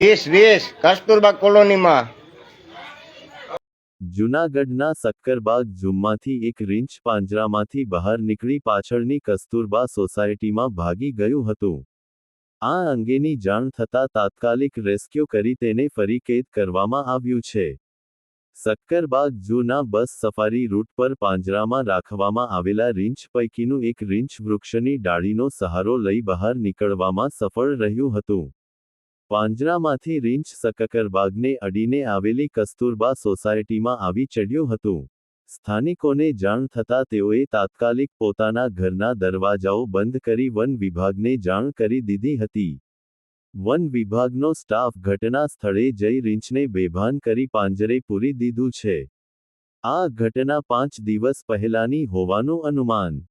વીસ વીસ, કસ્તુરબા કોલોનીમાં. જૂનાગઢના સક્કરબાગ ઝૂમમાંથી એક રીંછ પાંજરામાંથી બહાર નીકળી પાછળની કસ્તુરબા સોસાયટીમાં ભાગી ગયું હતું. આ અંગેની જાણ થતાં તાત્કાલિક રેસ્ક્યુ કરી તેને ફરી કેદ કરવામાં આવ્યું છે. સક્કરબાગ ઝૂના બસ સફારી રૂટ પર પાંજરામાં રાખવામાં આવેલા રિંચ પૈકીનું એક રિંચ વૃક્ષની ડાળીનો સહારો લઈ બહાર નીકળવામાં સફળ રહ્યું હતું. પાંજરામાંથી રીંછ સકકરબાગને અડીને આવેલી કસ્તુરબા સોસાયટીમાં આવી ચડ્યું હતું. સ્થાનિકોને જાણ થતાં તેઓએ તાત્કાલિક પોતાના ઘરના દરવાજાઓ બંધ કરી વન વિભાગને જાણ કરી દીધી હતી. વન વિભાગનો સ્ટાફ ઘટના સ્થળે જઈ રીંછને બેભાન કરી પાંજરે પૂરી દીધું છે. આ ઘટના પાંચ દિવસ પહેલાની હોવાનું અનુમાન